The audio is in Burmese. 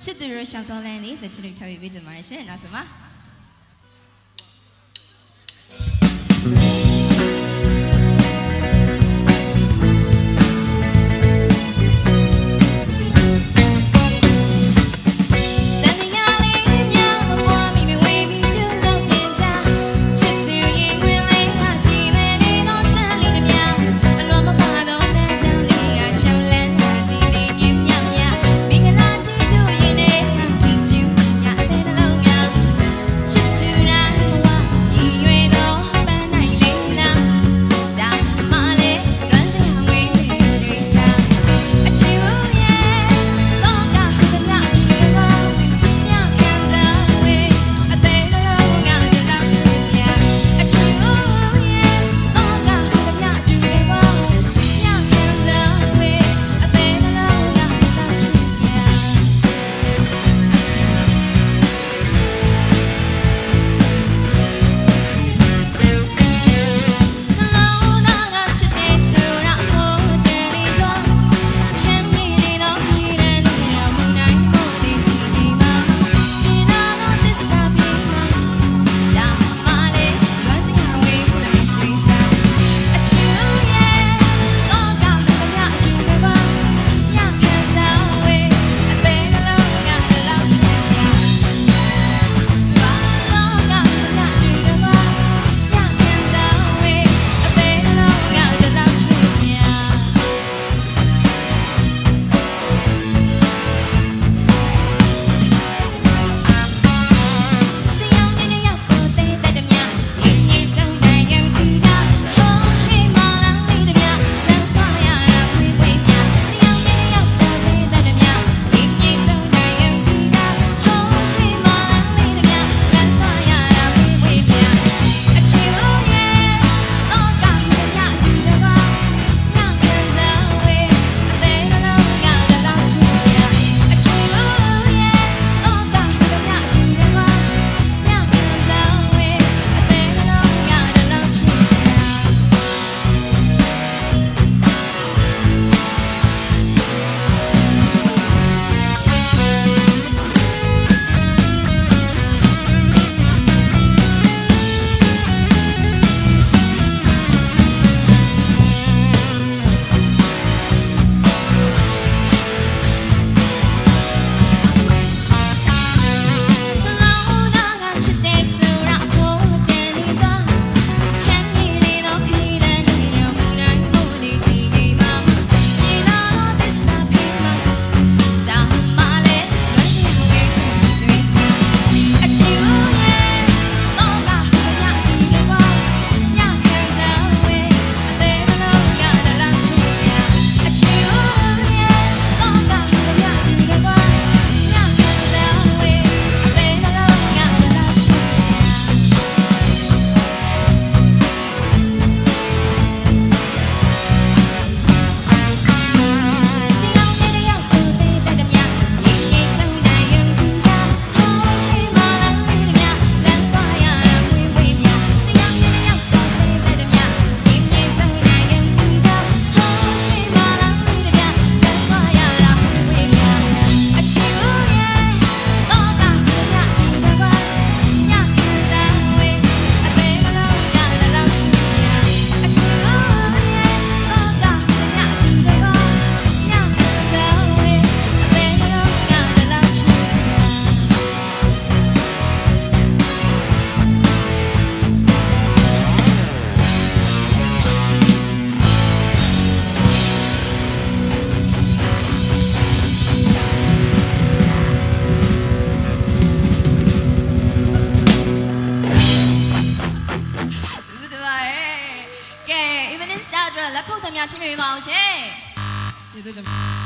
吃猪肉相当难，你这吃肉条有鼻子吗？是那什么？ အတွက်လက်ခုပ်သံများချီးမြှင့်ပေးပါအောင်ရှင်ကျေးဇူးတင်ပါတယ်